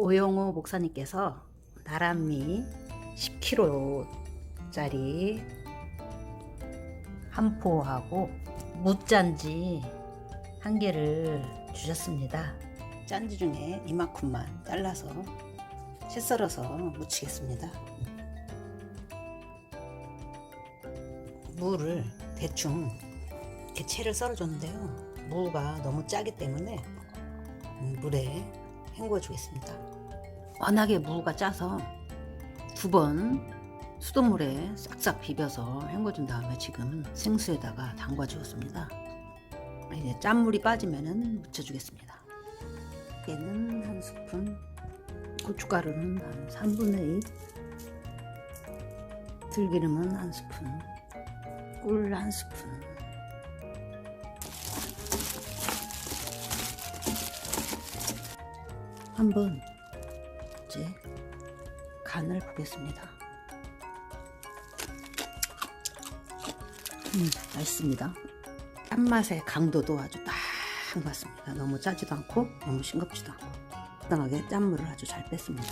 오영호 목사님께서 나란미 10kg짜리 한 포하고 무짠지 한 개를 주셨습니다. 짠지 중에 이만큼만 잘라서 채 썰어서 무치겠습니다. 무를 대충 이렇게 채를 썰어줬는데요. 무가 너무 짜기 때문에 음, 물에 헹궈 주겠습니다. 워낙에 무가 짜서 두 번 수돗물에 싹싹 비벼서 헹궈 준 다음에 지금 생수에다가 담궈 주었습니다. 이제 짠물이 빠지면은 묻혀 주겠습니다. 얘는 한 스푼, 고춧가루는 한 3분의 2, 들기름은 한 스푼, 꿀 한 스푼, 한번 이제 간을 보겠습니다. 음, 맛있습니다. 짠맛의 강도도 아주 딱 맞습니다. 너무 짜지도 않고 너무 싱겁지도 않고 적당하게 짠물을 아주 잘 뺐습니다.